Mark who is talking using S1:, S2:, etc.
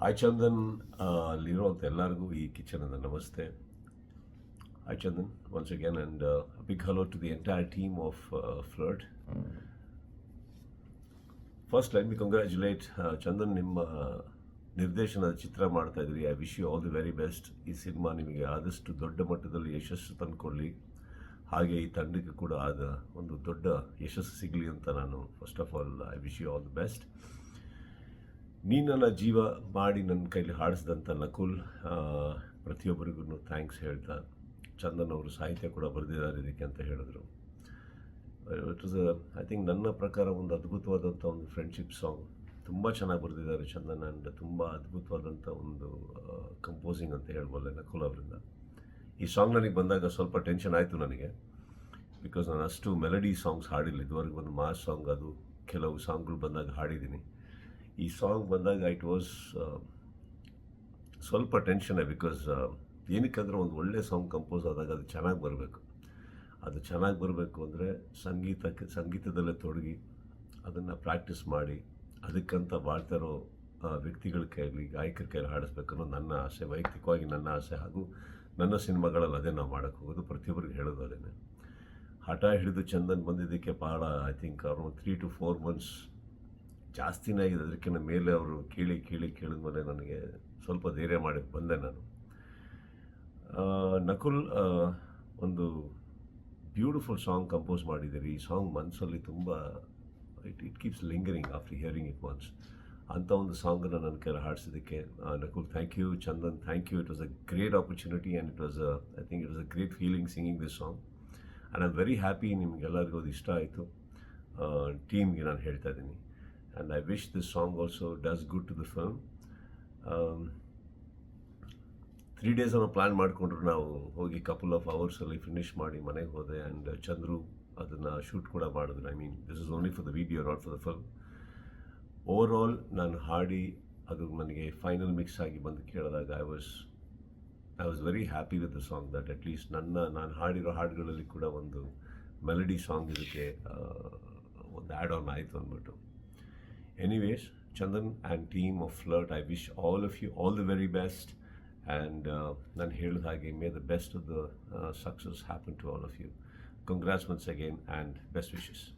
S1: Hi Chandan ಅಲ್ಲಿರುವಂಥ ಎಲ್ಲರಿಗೂ ಈ ಕಿಚನಿಂದ ನಮಸ್ತೆ. Hi Chandan once again and big hello to the entire team of flirt first let me congratulate Chandan ನಿಮ್ಮ ನಿರ್ದೇಶನದ ಚಿತ್ರ ಮಾಡ್ತಾ ಇದ್ರಿ. I wish you all the very best ಈ ಸಿನಿಮಾ ನಿಮಗೆ ಆದಷ್ಟು ದೊಡ್ಡ ಮಟ್ಟದಲ್ಲಿ ಯಶಸ್ಸು ತಂದುಕೊಳ್ಳಿ ಹಾಗೆ ಈ ತಂಡಕ್ಕೆ ಕೂಡ ಆದ ಒಂದು ದೊಡ್ಡ ಯಶಸ್ಸು ಸಿಗಲಿ ಅಂತ ನಾನು first of all I wish you all the best ನೀ ನನ್ನ ಜೀವ ಮಾಡಿ ನನ್ನ ಕೈಲಿ ಹಾಡಿಸಿದಂಥ ನಕುಲ್ ಪ್ರತಿಯೊಬ್ಬರಿಗೂ ಥ್ಯಾಂಕ್ಸ್ ಹೇಳ್ತಾ ಚಂದನ್ ಅವರು ಸಾಹಿತ್ಯ ಕೂಡ ಬರೆದಿದ್ದಾರೆ ಇದಕ್ಕೆ ಅಂತ ಹೇಳಿದ್ರು. ಇಟ್ ಇಸ್ ಐ ಥಿಂಕ್ ನನ್ನ ಪ್ರಕಾರ ಒಂದು ಅದ್ಭುತವಾದಂಥ ಒಂದು ಫ್ರೆಂಡ್ಶಿಪ್ ಸಾಂಗ್ ತುಂಬ ಚೆನ್ನಾಗಿ ಬರೆದಿದ್ದಾರೆ ಚಂದನ್ ಆ್ಯಂಡ್ ತುಂಬ ಅದ್ಭುತವಾದಂಥ ಒಂದು ಕಂಪೋಸಿಂಗ್ ಅಂತ ಹೇಳ್ಬೋದೆ ನಕುಲ್ ಅವರಿಂದ. ಈ ಸಾಂಗ್ ನನಗೆ ಬಂದಾಗ ಸ್ವಲ್ಪ ಟೆನ್ಷನ್ ಆಯಿತು ನನಗೆ ಬಿಕಾಸ್ ನಾನು ಅಷ್ಟು ಮೆಲಡಿ ಸಾಂಗ್ಸ್ ಹಾಡಿಲ್ಲ. ಇದುವರೆಗೆ ಒಂದು ಮಾಸ್ ಸಾಂಗ್ ಅದು, ಕೆಲವು ಸಾಂಗ್ಗಳು ಬಂದಾಗ ಹಾಡಿದ್ದೀನಿ. ಈ ಸಾಂಗ್ ಬಂದಾಗ ಇಟ್ ವಾಸ್ ಸ್ವಲ್ಪ ಟೆನ್ಷನ್ ಬಿಕಾಸ್ ಏನಕ್ಕಂದ್ರೆ ಒಂದು ಒಳ್ಳೆ ಸಾಂಗ್ ಕಂಪೋಸ್ ಆದಾಗ ಅದು ಚೆನ್ನಾಗಿ ಬರಬೇಕು. ಅದು ಚೆನ್ನಾಗಿ ಬರಬೇಕು ಅಂದರೆ ಸಂಗೀತಕ್ಕೆ, ಸಂಗೀತದಲ್ಲೇ ತೊಡಗಿ ಅದನ್ನು ಪ್ರಾಕ್ಟೀಸ್ ಮಾಡಿ ಅದಕ್ಕಂತ ಬಾಳ್ತಾ ವ್ಯಕ್ತಿಗಳ ಕೈಯಲ್ಲಿ, ಗಾಯಕರ ಕೈಯಲ್ಲಿ ಹಾಡಿಸ್ಬೇಕನ್ನೋ ನನ್ನ ಆಸೆ, ವೈಯಕ್ತಿಕವಾಗಿ ನನ್ನ ಆಸೆ ಹಾಗೂ ನನ್ನ ಸಿನಿಮಾಗಳಲ್ಲಿ ಅದೇ ನಾವು ಮಾಡೋಕ್ಕೆ ಹೋಗೋದು, ಪ್ರತಿಯೊಬ್ಬರಿಗೆ ಹೇಳೋದು ಅದೇನೆ. ಹಠ ಹಿಡಿದು ಚಂದನ್ ಬಂದಿದ್ದಕ್ಕೆ ಭಾಳ ಐ ಥಿಂಕ್ ಅವರು ತ್ರೀ ಟು ಫೋರ್ ಮಂತ್ಸ್ ಜಾಸ್ತಿನೇ ಆಗಿದೆ. ಅದಕ್ಕಿಂತ ಮೇಲೆ ಅವರು ಕೇಳಿ ಕೇಳಿ ಕೇಳಿದ್ಮೇಲೆ ನನಗೆ ಸ್ವಲ್ಪ ಧೈರ್ಯ ಮಾಡಿ ಬಂದೆ ನಾನು. ನಕುಲ್ ಒಂದು ಬ್ಯೂಟಿಫುಲ್ ಸಾಂಗ್ ಕಂಪೋಸ್ ಮಾಡಿದ್ದೀರಿ. ಈ ಸಾಂಗ್ ಮನಸ್ಸಲ್ಲಿ ತುಂಬ it it keeps lingering after hearing it once. ಅಂಥ ಒಂದು ಸಾಂಗನ್ನು ನನ್ನ ಕೈಲಿ ಹಾಡಿಸಿದ್ದಕ್ಕೆ ಆ, Nakul thank you Chandan thank you. It was a great opportunity and it was I think it was a great feeling singing this song and I am very happy ನಿಮಗೆಲ್ಲರಿಗೂ ಅದು ಇಷ್ಟ ಆಯಿತು. ಟೀಮ್ಗೆ ನಾನು ಹೇಳ್ತಾ ಇದ್ದೀನಿ. And I wish this song also does good to the film three days ಅನ್ನೋ plan ಮಾಡಿಕೊಂಡ್ರು ನಾವು ಹೋಗಿ ಕಪಲ್ ಆಫ್ ಅವರ್ಸಲ್ಲಿ ಫಿನಿಷ್ ಮಾಡಿ ಮನೆಗೆ ಹೋದೆ ಆ್ಯಂಡ್ ಚಂದ್ರು ಅದನ್ನು ಶೂಟ್ ಕೂಡ ಮಾಡಿದ್ರು. I mean this is only for the video not for the film overall ನಾನು ಹಾಡಿ ಅದು ನನಗೆ ಫೈನಲ್ ಮಿಕ್ಸ್ ಆಗಿ ಬಂದು ಕೇಳಿದಾಗ I was I was very happy with the song that at least ನನ್ನ, ನಾನು ಹಾಡಿರೋ ಹಾಡುಗಳಲ್ಲಿ ಕೂಡ ಒಂದು ಮೆಲಡಿ ಸಾಂಗ್ ಇದಕ್ಕೆ ಒಂದು ಆ್ಯಡ್ ಆನ್ ಆಯಿತು ಅಂದ್ಬಿಟ್ಟು. Anyways, Chandan and team of Flirt, I wish all of you all the very best. And uh, then uh, may the best of the uh, success happen to all of you. Congrats once again and best wishes.